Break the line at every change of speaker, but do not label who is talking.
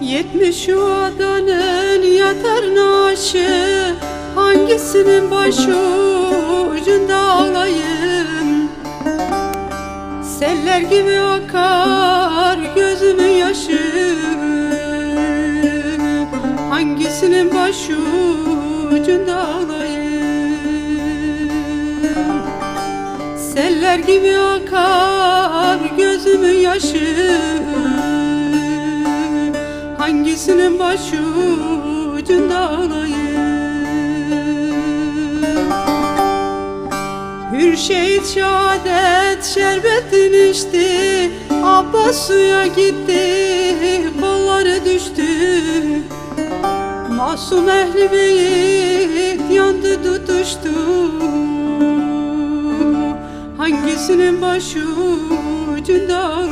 Yetmiş yuvadanın yatar naşı. Hangisinin başucunda ağlayayım? Seller gibi akar gözümün yaşı Hangisinin başucunda ağlayayım? Seller gibi akar Hangisinin başucunda ağlayayım Hürşehit şehadet şerbetini içti Abbas suya gitti Kolları düştü. Masum ehli beyit yandı tutuştu. Hangisinin başucunda ağlayayım